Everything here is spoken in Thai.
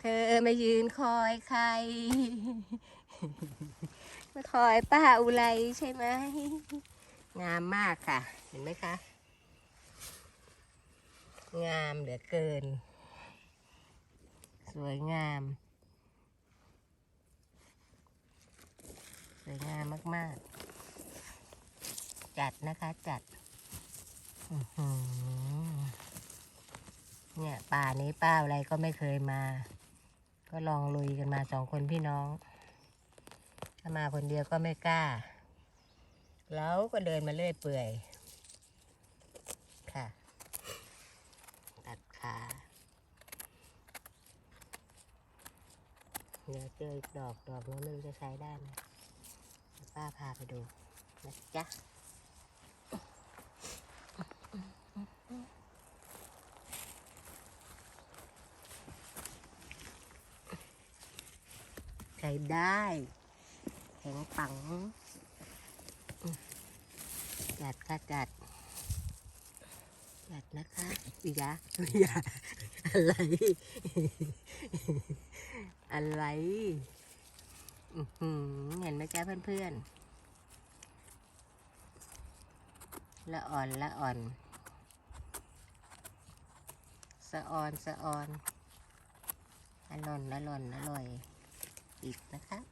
เธอมายืนคอยใคร มาคอยป้าอุไรใช่ไหม งามมากค่ะ เห็นไหมคะ งามเหลือเกิน สวยงาม สวยงามมาก ๆ จัดนะคะจัด อื้อหือ เนี่ย ป่านี้ป้าอะไรก็ไม่เคยมา ก็ลองลุยกันมาสองคนพี่น้อง ถ้ามาคนเดียวก็ไม่กล้า แล้วก็เดินมาเรื่อยเปื่อย ค่ะ ตัดขาเดี๋ยวเจออีกดอกดอกนู้นไม่รู้จะใช้ได้ไหมป้าพาไปดูนะจ๊ะ ใช้ได้ แข็งปัง จัดค่ะจัด จัดนะคะวิยาวิยาอะไร อะไรเห็นไหมจ๊ะเพื่อนๆ ละอ่อนละอ่อน สะออนสะออนอร่อยอร่อยอร่อย อีกนะคะอีก